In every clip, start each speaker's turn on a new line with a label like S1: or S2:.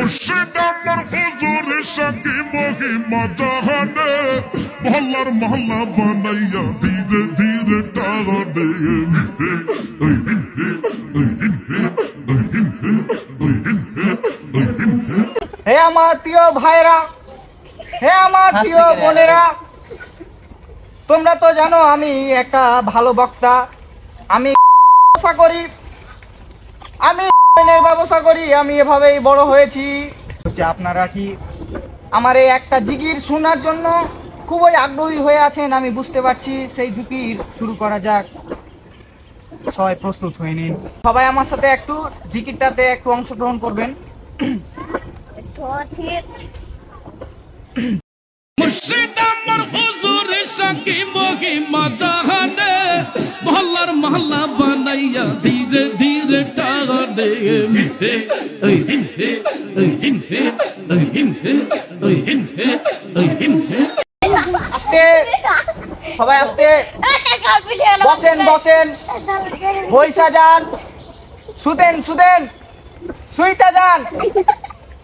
S1: মুর্শিদ আমার হুজুরের সাকি মহিমা জাহানে মহল্লার মহল্লা বানাইয়া ধীরে ধীরে টানে হে
S2: আমার প্রিয় ভাইরা হে আমার প্রিয় বোনেরা তোমরা তো জানো আমি একটা ভালো বক্তা। আমি ব্যবসা করি আমি এর ব্যবসা করি আমি এভাবেই বড় হয়েছি। হচ্ছে আপনারা কি আমার এই একটা জিগির শোনার জন্য খুবই আগ্রহী হয়ে আছেন আমি বুঝতে পারছি সেই ঝুঁকির শুরু করা যাক। সবাই প্রস্তুত হয়ে নিন। সবাই আমার সাথে একটু জিকিরটাতে একটু অংশগ্রহণ করবেন।
S3: মুর্শিদ আমার হুজুরের সাকি মহিমা জাহানে মহল্লার মহল্লা হিন ওই হিন
S2: আস্তে, সবাই আস্তে। বসেন বসেন। বইসা যান। শুতেন শুতেন। শুইতে যান।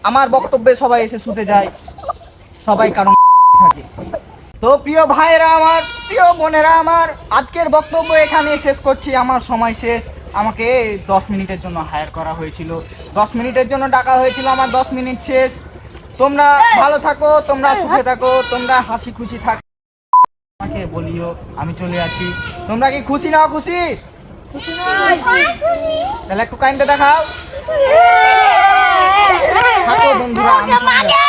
S2: আমার বক্তব্যে সবাই এসে শুতে যায়। সবাই কারণ থাকে। তো প্রিয় ভাইরা আমার প্রিয় বোনেরা আমার আজকের বক্তব্য এখানে শেষ করছি। আমার সময় শেষ। আমাকে দশ মিনিটের জন্য হায়ার করা হয়েছিল। দশ মিনিটের জন্য ডাকা হয়েছিল আমার দশ মিনিট শেষ। তোমরা ভালো থাকো তোমরা সুখে থাকো তোমরা হাসি খুশি থাকো আমাকে বলিও আমি চলে আছি। তোমরা কি খুশি না খুশি? তাহলে একটু কাইন্ডে দেখাও। থাকো বন্ধুরা আমি চলে যাচ্ছি।